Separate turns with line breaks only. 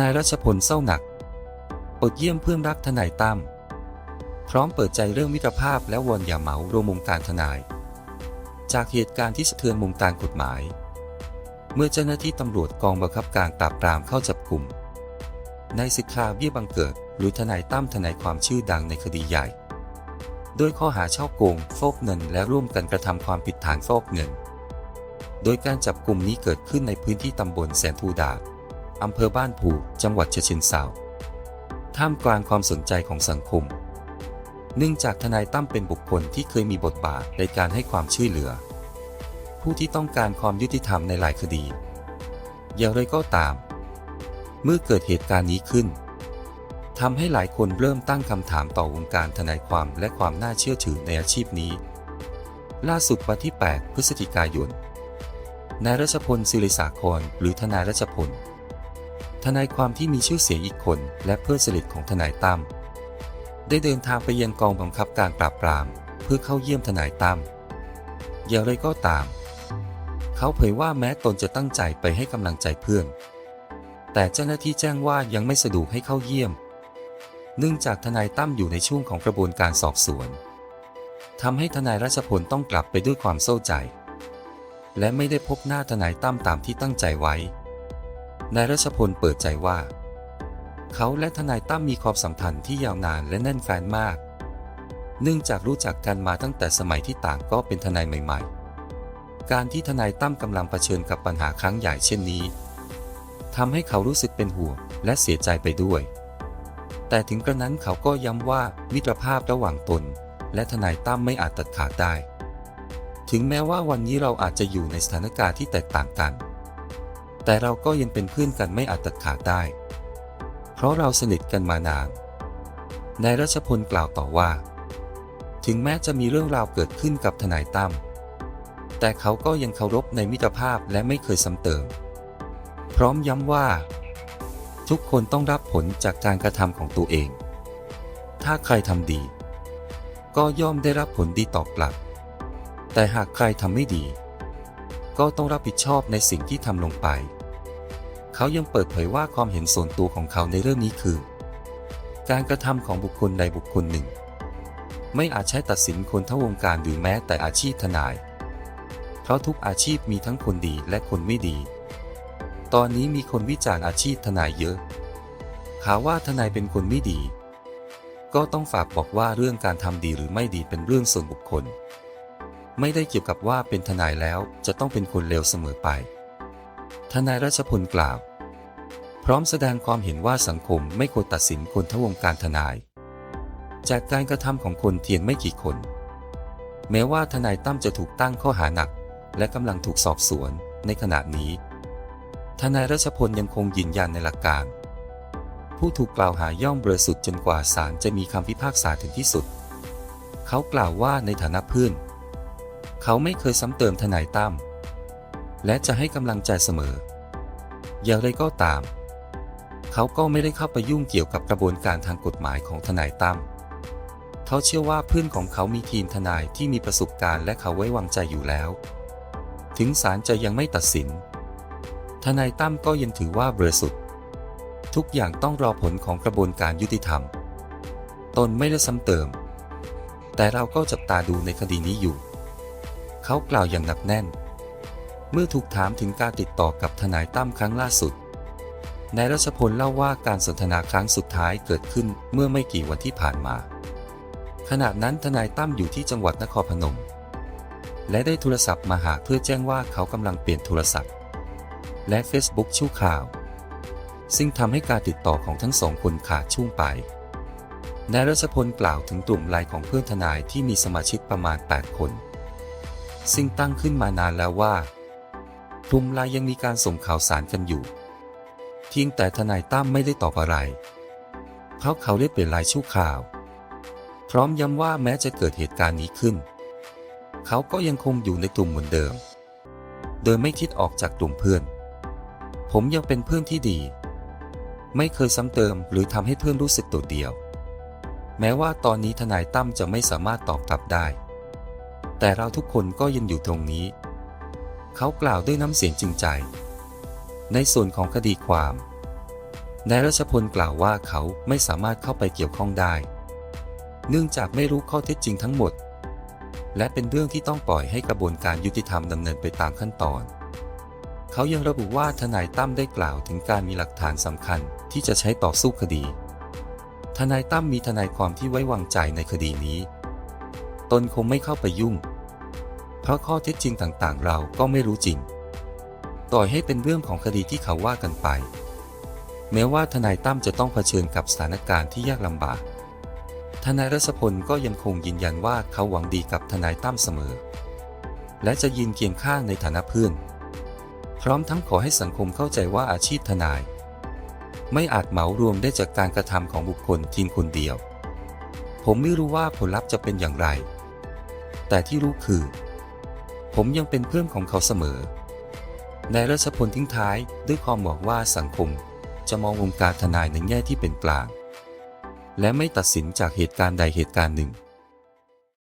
นายรัชพลเศร้าหนักอดเยี่ยมเพื่อนรักทนายตั้มพร้อมเปิดใจเรื่องมิตรภาพและวอนอย่าเหมารวมวงการทนาย จากเหตุการณ์ที่สะเทือนวงการกฎหมาย เมื่อเจ้าหน้าที่ตำรวจกองบังคับการปราบปรามเข้าจับกลุ่มนายสิทธาเบี้ยบังเกิด หรือทนายตั้มทนายความชื่อดังในคดีใหญ่ โดยข้อหาช่อโกงฟอกเงินและร่วมกันกระทำความผิดฐานฟอกเงิน โดยการจับกลุ่มนี้เกิดขึ้นในพื้นที่ตำบลแสนภูดา อำเภอบ้านผูจังหวัดเชิงเทราท่ามกลางความสนใจของสังคม เนื่องจากทนายตั้มเป็นบุคคลที่เคยมีบทบาทในการให้ความช่วยเหลือ ผู้ที่ต้องการความยุติธรรมในหลายคดี อย่างไรก็ตาม เมื่อเกิดเหตุการณ์นี้ขึ้นทำให้หลายคนเริ่มตั้งคำถามต่อวงการทนายความและความน่าเชื่อถือในอาชีพนี้ ล่าสุดวันที่ 8 พฤศจิกายน นายรัชพลศิริสาคร หรือทนายรัชพล ทนายความที่มีชื่อเสียงอีกคน และเพื่อนสนิทของทนายตั้มได้เดินทางไปยังกองบังคับการปราบปราม เพื่อเข้าเยี่ยมทนายตั้มอย่างไรก็ตาม เขาเผยว่าแม้ตนจะตั้งใจไปให้กำลังใจเพื่อน แต่เจ้าหน้าที่แจ้งว่ายังไม่สะดวกให้เข้าเยี่ยม เนื่องจากทนายตั้มอยู่ในช่วงของกระบวนการสอบสวนทำให้ทนายรัชพลต้องกลับไปด้วยความเศร้าใจ และไม่ได้พบหน้าทนายตั้มตามที่ตั้งใจไว้ นายรัชพลเปิดใจว่า เขาและทนายตั้มมีความสัมพันธ์ที่ยาวนานและแน่นแฟนมาก เนื่องจากรู้จักกันมาตั้งแต่สมัยที่ต่างก็เป็นทนายใหม่ ๆ การที่ทนายตั้มกำลังเผชิญกับปัญหาครั้งใหญ่เช่นนี้ทำให้เขารู้สึกเป็นห่วงและเสียใจไปด้วย แต่ถึงกระนั้นเขาก็ย้ำว่ามิตรภาพระหว่างตน และทนายตั้มไม่อาจตัดขาดได้ ถึงแม้ว่าวันนี้เราอาจจะอยู่ในสถานการณ์ที่แตกต่างกัน แต่เราก็ยังเป็นเพื่อนกันไม่อาจตัดขาดได้ เพราะเราสนิทกันมานาน นายรัชพลกล่าวต่อว่า ถึงแม้จะมีเรื่องราวเกิดขึ้นกับทนายตั้ม แต่เขาก็ยังเคารพในมิตรภาพและไม่เคยซ้ำเติม พร้อมย้ำว่า ทุกคนต้องรับผลจากการกระทำของตัวเอง ถ้าใครทำดี ก็ย่อมได้รับผลดีตอบกลับ แต่หากใครทำไม่ดีก็ต้องรับผิดชอบในสิ่งที่ทำลงไป เขายังเปิดเผยว่าความเห็นส่วนตัวของเขาในเรื่องนี้คือ การกระทำของบุคคลใดบุคคลหนึ่ง ไม่อาจใช้ตัดสินคนทั้งวงการหรือแม้แต่อาชีพทนาย เพราะทุกอาชีพมีทั้งคนดีและคนไม่ดี ตอนนี้มีคนวิจารณ์อาชีพทนายเยอะ หาว่าทนายเป็นคนไม่ดี ก็ต้องฝากบอกว่าเรื่องการทำดีหรือไม่ดีเป็นเรื่องส่วนบุคคล ไม่ได้เกี่ยวกับว่าเป็นทนายแล้วจะต้องเป็นคนเลวเสมอไป ทนายรัชพลกล่าว พร้อมแสดงความเห็นว่าสังคมไม่ควรตัดสินคนทั้งวงการทนาย จากการกระทำของคนเพียงไม่กี่คน แม้ว่าทนายตั้มจะถูกตั้งข้อหาหนัก และกำลังถูกสอบสวนในขณะนี้ ทนายรัชพลยังคงยืนยันในหลักการ ผู้ถูกกล่าวหาย่อมบริสุทธิ์จนกว่าศาลจะมีคำพิพากษาถึงที่สุด เขากล่าวว่าในฐานะเพื่อนเขาไม่เคยซ้ำเติมทนายตั้ม และจะให้กำลังใจเสมอ อย่างไรก็ตาม เขาก็ไม่ได้เข้าไปยุ่งเกี่ยวกับกระบวนการทางกฎหมายของทนายตั้มเขาเชื่อว่าเพื่อนของเขามีทีมทนายที่มีประสบการณ์และเขาไว้วางใจอยู่แล้ว ถึงศาลจะยังไม่ตัดสิน ทนายตั้มก็ยังถือว่าบริสุทธิ์ ทุกอย่างต้องรอผลของกระบวนการยุติธรรม ตนไม่ได้ซ้ำเติม แต่เราก็จับตาดูในคดีนี้อยู่ เขากล่าวอย่างหนักแน่น เมื่อถูกถามถึงการติดต่อกับทนายตั้มครั้งล่าสุด นายรัชพลเล่าว่าการสนทนาครั้งสุดท้ายเกิดขึ้นเมื่อไม่กี่วันที่ผ่านมา ขณะนั้นทนายตั้มอยู่ที่จังหวัดนครพนม และได้โทรศัพท์มาหาเพื่อแจ้งว่าเขากำลังเปลี่ยนโทรศัพท์ และ Facebook ชั่วคราว ซึ่งทำให้การติดต่อของทั้งสองคนขาดช่วงไป นายรัชพลกล่าวถึงกลุ่มไลน์ของเพื่อนทนายที่มีสมาชิกประมาณ 8 คน ซึ่งตั้งขึ้นมานานแล้วว่า กลุ่มไลน์ยังมีการส่งข่าวสารกันอยู่เพียงแต่ทนายตั้มไม่ได้ตอบอะไร เพราะเขาได้เปลี่ยนไลน์ชั่วคราว พร้อมย้ำว่าแม้จะเกิดเหตุการณ์นี้ขึ้น เขาก็ยังคงอยู่ในกลุ่มเหมือนเดิม โดยไม่คิดออกจากกลุ่มเพื่อน ผมยังเป็นเพื่อนที่ดี ไม่เคยซ้ำเติมหรือทำให้เพื่อนรู้สึกโดดเดี่ยว แม้ว่าตอนนี้ทนายตั้มจะไม่สามารถตอบกลับได้ แต่เราทุกคนก็ยังอยู่ตรงนี้ เขากล่าวด้วยน้ำเสียงจริงใจ ในส่วนของคดีความ นายรัชพลกล่าวว่าเขาไม่สามารถเข้าไปเกี่ยวข้องได้ เนื่องจากไม่รู้ข้อเท็จจริงทั้งหมด และเป็นเรื่องที่ต้องปล่อยให้กระบวนการยุติธรรมดำเนินไปตามขั้นตอน เขายังระบุว่าทนายตั้มได้กล่าวถึงการมีหลักฐานสำคัญที่จะใช้ต่อสู้คดี ทนายตั้มมีทนายความที่ไว้วางใจในคดีนี้ ตนคงไม่เข้าไปยุ่ง เพราะข้อเท็จจริงต่างๆ เราก็ไม่รู้จริง ต่อยให้เป็นเรื่องของคดีที่เขาว่ากันไป แม้ว่าทนายตั้มจะต้องเผชิญกับสถานการณ์ที่ยากลำบาก ทนายรัศพลก็ยังคงยืนยันว่าเขาหวังดีกับทนายตั้มเสมอ และจะยืนเคียงข้างในฐานะเพื่อน พร้อมทั้งขอให้สังคมเข้าใจว่าอาชีพทนาย ไม่อาจเหมารวมได้จากการกระทำของบุคคลเพียงคนเดียว ผมไม่รู้ว่าผลลัพธ์จะเป็นอย่างไร แต่ที่รู้คือ ผมยังเป็นเพื่อนของเขาเสมอนายรัชพลทิ้งท้ายด้วยความหวังว่าสังคมจะมองวงการทนายในแง่ที่เป็นกลาง และไม่ตัดสินจากเหตุการณ์ใดเหตุการณ์หนึ่ง